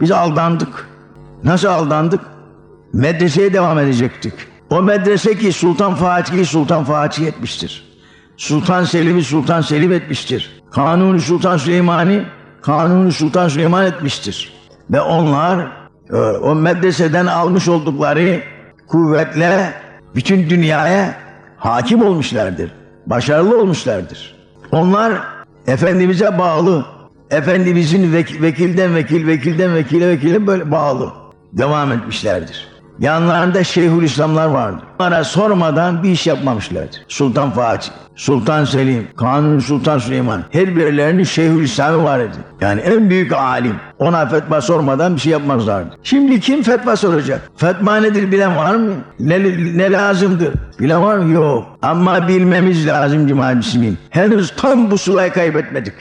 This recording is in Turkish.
Biz aldandık. Nasıl aldandık? Medreseye devam edecektik. O medrese ki Sultan Fatih'i Sultan Fatih etmiştir. Sultan Selim'i Sultan Selim etmiştir. Kanuni Sultan Süleyman'ı Kanuni Sultan Süleyman etmiştir. Ve onlar e, o medreseden almış oldukları kuvvetle bütün dünyaya hakim olmuşlardır. Başarılı olmuşlardır. Onlar Efendimiz'e bağlı. Efendimiz'in vek- vekilden vekil, vekilden vekile, vekile böyle bağlı. Devam etmişlerdir. Yanlarında Şeyhülislamlar vardı. Onlara sormadan bir iş yapmamışlardır. Sultan Fatih, Sultan Selim, Kanuni Sultan Süleyman her birilerinin Şeyhülislam'ı var idi. Yani en büyük alim. Ona fetva sormadan bir şey yapmazlardı. Şimdi kim fetva soracak? Fetva nedir bilen var mı? Ne, ne lazımdır? Bilen var mı? Yok. Ama bilmemiz lazım Cemaat Müslümin. Henüz tam bu sulayı kaybetmedik.